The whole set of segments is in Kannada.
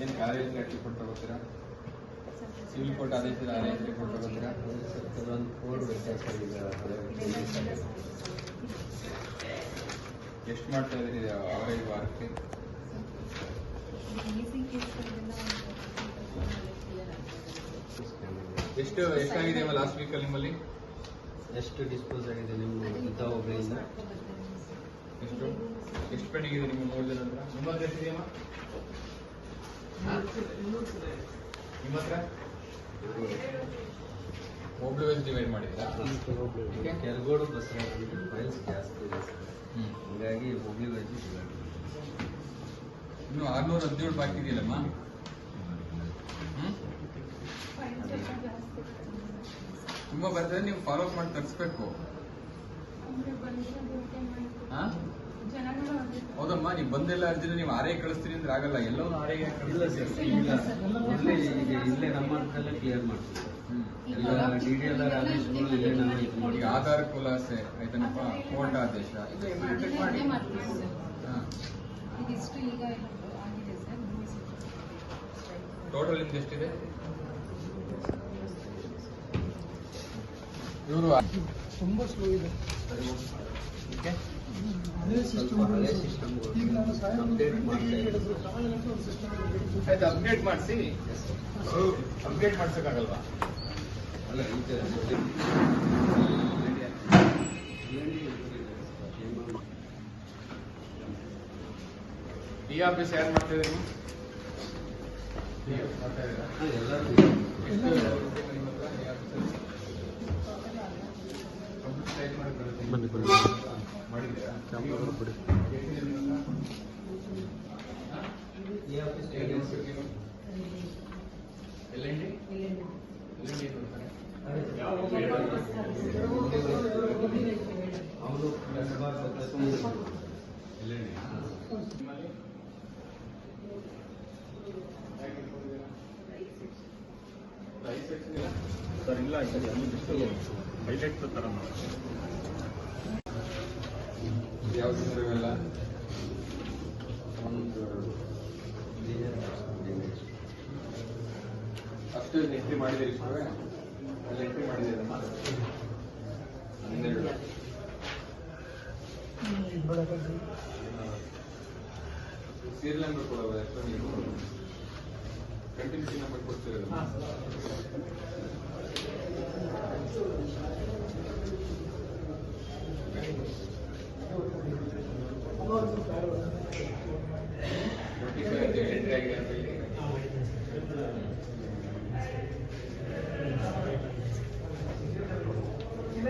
ಏನು ಕಾರ್ಯಕ್ಕೆ ಹಾಕಿ ಕೊಟ್ಟು ತಗೋತೀರಾ ಸಿವಿಲ್ ಕೋರ್ಟ್ ಆದೇಶದ ಆದೇಶಕ್ಕೆ ಕೊಟ್ಟು ತಗೋತೀರಾ ಕೆಲವೊಂದು ಕೋರ್ಟ್ ವ್ಯತ್ಯಾಸ ಎಷ್ಟು ಮಾಡ್ತಾ ಇದ್ರಿ ಅವರೇಜ್ ವಾರಕ್ಕೆ? ಎಷ್ಟು ಎಷ್ಟಾಗಿದೆ ಲಾಸ್ಟ್ ವೀಕಲ್ಲಿ ನಿಮ್ಮಲ್ಲಿ? ಎಷ್ಟು ಡಿಸ್ಪೋಸ್ ಆಗಿದೆ ನಿಮ್ಮ ಒಬ್ಬರಿಂದ? ಎಷ್ಟು? ಎಷ್ಟು ಪೆಂಡಿಂಗ್ ಇದೆ ನಿಮ್ಮ ಮೂರು ಜನ ನಿಮ್ಮ ನಿಮ್ಮ ಹತ್ರ ಒಬ್ಳು ವೇಸ್ ಡಿವೈಡ್ ಮಾಡಿದ್ರಾ ಕೆರಗೋಡು ಬಸ್ ಫೈಲ್ಸ್ ಜಾಸ್ತಿ ಇದೆ ಸರ್. ಹೀಗಾಗಿ ಹುಬ್ಳಿ ಇನ್ನು ಆರ್ನೂರ ಹದಿನೇಳು ಬಾಕಿ ಇದೆಯಲ್ಲಮ್ಮ? ತುಂಬಾ ಬರ್ತದೆ ನೀವು ಫಾಲೋ ಅಪ್ ಮಾಡಿ ತರಿಸ್ಬೇಕು. ಹಾ? ಹೌದಮ್ಮ ನೀವು ಬಂದೆಲ್ಲ ಅರ್ಜಿನ ನೀವು ಆರೇ ಕಳಿಸ್ತೀನಿ ಅಂದ್ರೆ ಆಗಲ್ಲ. ಎಲ್ಲವೂ ಆರೇ ಇಲ್ಲ ಸರ್ ಕುಲಾಸೆ ಒಳ್ಳೆ ಈಗ ಇಲ್ಲೇ ನಮ್ಮ ಹತ್ರಲ್ಲೇ ಕ್ಲಿಯರ್ ಮಾಡ್ತೀವಿ ಹ್ಮ್. ಈಗ ಡಿ ಡಿ ಎಲ್ ಆರ್ ಆದೇಶಗಳು ಇಲ್ಲೇ ನಾವು ಇದು. ಈಗ ಮಾಡಿ ಆಧಾರ ಖುಲಾಸೆ ಆಯ್ತನಪ್ಪ? ಕೋರ್ಟ್ ಆದೇಶ. ಇದು implement ಮಾಡಿ ಹಾ. ಇದಿಷ್ಟು ಈಗ ಆಗಿದೆ ಸರ್. ಟೋಟಲ್ ನಿಮ್ದು ಎಷ್ಟಿದೆ? ಇವರು ತುಂಬಾ ಸ್ಲೋ ಇದೆ. ಸಿಸ್ಟಮ್ ಹಳೆ ಸಿಸ್ಟಮ್ ಅಪ್ಡೇಟ್ ಮಾಡ್ತಾ ಇದ್ದೀವಿ ಸಿಸ್ಟಮ್ ಆಯ್ತು ಅಪ್ಡೇಟ್ ಮಾಡಿಸಿ. ಅಪ್ಡೇಟ್ ಮಾಡ್ಸೋಕ್ಕಾಗಲ್ವಾ? ಅಲ್ಲ ಈಗ ಡಿ ಆಫೀಸ್ ಯಾರು ಮಾಡ್ತಾ ಇದ್ದೀರಾ ಎಲ್ಲರೂ ಇಟ್ಕೊಂಡಿದ್ದೀರಾ? ಲೈಸೆನ್ಸ್ ಇಲ್ಲ? ಸರ್ ಇಲ್ಲ ಸರ್ ಒಂದಿಷ್ಟು ಹೈಲೈಟ್ ಥರ ಮಾಡಿ ಯಾವ್ದು ಸರ್ ಇವೆಲ್ಲ ಒಂದು ಅಷ್ಟು ಎಂಟ್ರಿ ಮಾಡಿದ್ದೀರಿ ಅಲ್ಲಿ ಎಂಟ್ರಿ ಮಾಡಿದ್ದೀರಮ್ಮ ಹನ್ನೆರಡು. ಸೀರಿಯಲ್ ನಂಬರ್ ಕೊಡೋದು ಎಷ್ಟು ನೀವು? ಕಂಟಿನ್ಯೂಟಿ ನಂಬರ್ ಕೊಡ್ತಿರೋದು ಟ್ವೆಂಟಿ ಫೈವ್ ಎಂಟ್ರಿ ಆಗಿದೆ ಅಂತ ಹೇಳಿ ಎಲ್ಲರಿಗೂ ಇನ್ವೈಟ್ ಮಾಡಿ ಬರ್ತಾ ಇದ್ದೀರಾ ರೆಕಾರ್ಡ್ ಬಂದಿಲ್ಲ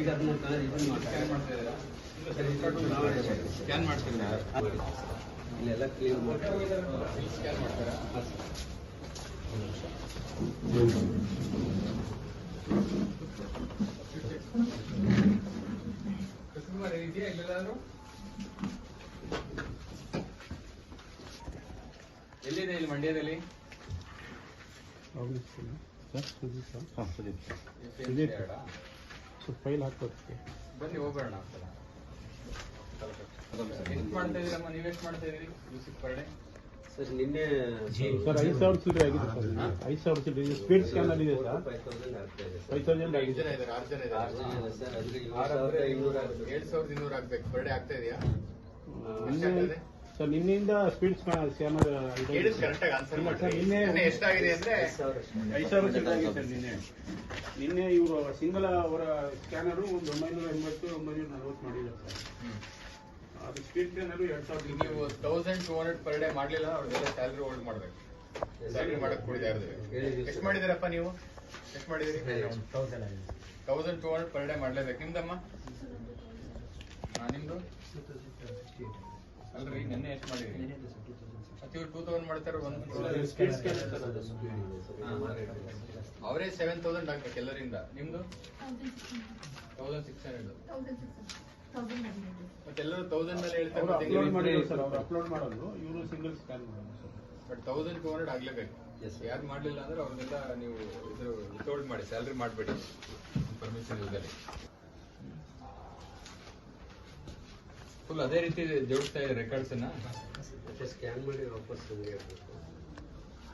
ಈಗ ಅದನ್ನ ಸ್ಕ್ಯಾನ್ ಮಾಡ್ತಾ ಇದ್ದೀರಾ ಸ್ಕ್ಯಾನ್ ಮಾಡ್ತೀನಿ ಇಲ್ಲೆಲ್ಲ ಮಾಡಿ ಸ್ಕ್ಯಾನ್ ಮಾಡ್ತಾರಾ ಇದೆಯಾ ಇಲ್ಲೆಲ್ಲಾದ್ರೂ ಎಲ್ಲಿದೆ ಇಲ್ಲಿ ಮಂಡ್ಯದಲ್ಲಿ ಹಾಂ ಸರಿ FNC ಫೈಲ್ ಹಾಕೋದಕ್ಕೆ ಬನ್ನಿ ಹೋಗೋಣ ಸರ್. ನಿನ್ನೆ ಸರ್ ಐದು ಸಾವಿರ ಚಿಲ್ಲರೆ ಆಗಿದೆ ಸರ್. ಐದು ಸಾವಿರ ಚಿಲ್ಲರೆ ಸ್ಪೀಡ್ ಸ್ಕ್ಯಾನ್ ಅಲ್ಲಿ ಇದೆ ಸರ್. ಫೈವ್ ತೌಸಂಡ್ ಆಗಿದೆ. ಏಳು ಸಾವಿರದ ಅಂದ್ರೆ ಐನೂರು ಆಗ್ತದೆ ಸಾವಿರದ ಇನ್ನೂರು ಆಗ್ಬೇಕು. ಪರ್ಡೇ ಆಗ್ತಾ ಇದೆಯಾ? ಸರ್ ನಿನ್ನಿಂದ ಸ್ಪೀಡ್ ಸ್ಕ್ಯಾನರ್ ಹೇಳಿದ್ ಆನ್ಸರ್ ಮಾಡಿ ನಿನ್ನೆ- ಎಷ್ಟಾಗಿದೆ ಅಂದ್ರೆ ಐದು ಸಾವಿರ ಆಗಿದೆ ಸರ್ ನಿನ್ನೆ. ನಿನ್ನೆ ಇವರು ಸಿಂಗಲ್ ಅವರ ಸ್ಕ್ಯಾನರು ಒಂದು ಒಂಬೈನೂರ ಎಂಬತ್ತು ಒಂಬೈನೂರ ನಲವತ್ತು ಮಾಡಿದ್ದಾರೆ ಸರ್. ಅದು ಸ್ಪೀಡ್ ಸ್ಕ್ಯಾನರು ಎರಡ್ ಸಾವಿರದ ನೀವು thousand two hundred per day ಮಾಡ್ಲಿಲ್ಲ ಅವ್ರಿಗೆಲ್ಲ ಸ್ಯಾಲ್ರಿ ಹೋಲ್ಡ್ ಮಾಡ್ಬೇಕು. ಸ್ಯಾಲ್ರಿ ಮಾಡಕ್ ಕೊಡಿದೆ ಎಷ್ಟು ಮಾಡಿದಿರಪ್ಪ ನೀವು? ಎಷ್ಟು ಮಾಡಿದಿರಿ thousand two hundred per day ಮಾಡ್ಲೇಬೇಕು. ನಿಮ್ದಮ್ಮ? ನಿಮ್ದು? ಅಲ್ರಿ ನಿನ್ನೆ ಎಷ್ಟು ಮಾಡಿದ್ರಿ ಮತ್ತೆ ಇವ್ರು ಟೂ ತೌಸಂಡ್ ಮಾಡ್ತಾರೆ ಒಂದು ಅವರೇ ಸೆವೆನ್ ತೌಸಂಡ್ ಆಗ್ಬೇಕು ಎಲ್ಲರಿಂದ. ನಿಮ್ದು? ತೌಸಂಡ್ ಸಿಕ್ಸ್ ಹಂಡ್ರೆಡ್ ಮತ್ತೆ ಎಲ್ಲರೂ ತೌಸಂಡ್ ಮೇಲೆ ಹೇಳ್ತಾರೆ ಸರ್ ಅವ್ರು ಅಪ್ಲೋಡ್ ಮಾಡೋದು ಇವರು ಸಿಂಗಲ್ ಸ್ಕ್ಯಾನ್ ಮಾಡೋದು ಬಟ್ ತೌಸಂಡ್ ಟೂ ಹಂಡ್ರೆಡ್ ಆಗ್ಲೇಬೇಕು. ಯಾರು ಮಾಡ್ಲಿಲ್ಲ ಅಂದ್ರೆ ಅವ್ರನ್ನೆಲ್ಲ ನೀವು ಇದು ವಿತೌಟ್ ಮಾಡಿ ಸ್ಯಾಲ್ರಿ ಮಾಡ್ಬೇಡಿ. ಪರ್ಮಿಷನ್ ಇಲ್ದಲ್ಲಿ ಫುಲ್ ಅದೇ ರೀತಿ ಜೋಡಿಸ್ತಾ ಇದೆ ರೆಕಾರ್ಡ್ಸ್ ಅನ್ನ? ಸ್ಕ್ಯಾನ್ ಮಾಡಿ ವಾಪಸ್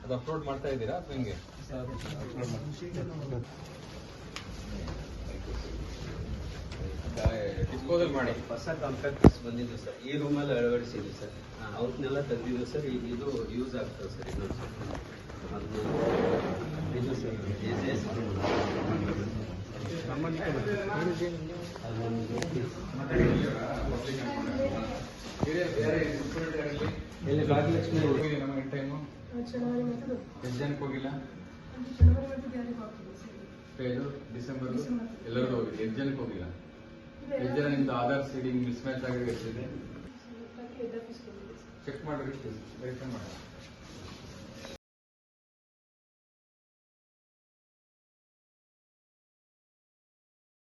ಅದು ಅಪ್ಲೋಡ್ ಮಾಡ್ತಾ ಇದ್ದೀರಾ ಅಥವಾ ಹಿಂಗೆ? ಡಿಸ್ಪೋಸಲ್ ಮಾಡಿ. ಹೊಸ ಕಾಂಪ್ಯಾಕ್ಟ್ಸ್ ಬಂದಿದ್ದು ಸರ್. ಈ ರೂಮಲ್ಲಿ ಅಳವಡಿಸಿದ್ವಿ ಸರ್. ಅವತ್ತನ್ನೆಲ್ಲ ತೆಗೆದಿದ್ದು ಸರ್. ಈಗ ಇದು ಯೂಸ್ ಆಗ್ತದೆ ಸರ್ ಇನ್ನೊಂದು ಸರ್ ಅದನ್ನ ಇದು ಸರ್ ಎಸ್ ಸಂಬಂಧಿಕ ಎಲ್ಲಿ ಭಾಗ್ಯಲಕ್ಷ್ಮಿ ಹೋಗಿದೆ ನಮಗೆ ಟೈಮು ಎಷ್ಟು ಜನಕ್ಕೆ ಹೋಗಿಲ್ಲ? Page December? ಎಲ್ಲರಿಗೂ ಹೋಗಿದೆ ಎಷ್ಟು ಜನಕ್ಕೆ ಹೋಗಿಲ್ಲ? ಎಷ್ಟು ಜನ ನಿಮ್ದು ಆಧಾರ್ ಸೀಡಿಂಗ್ ಮಿಸ್ ಮ್ಯಾಚ್ ಆಗಿದೆ ಎಷ್ಟಿದೆ? ಚೆಕ್ ಮಾಡ್ರಿ ವೆರಿಫೈ ಮಾಡಿ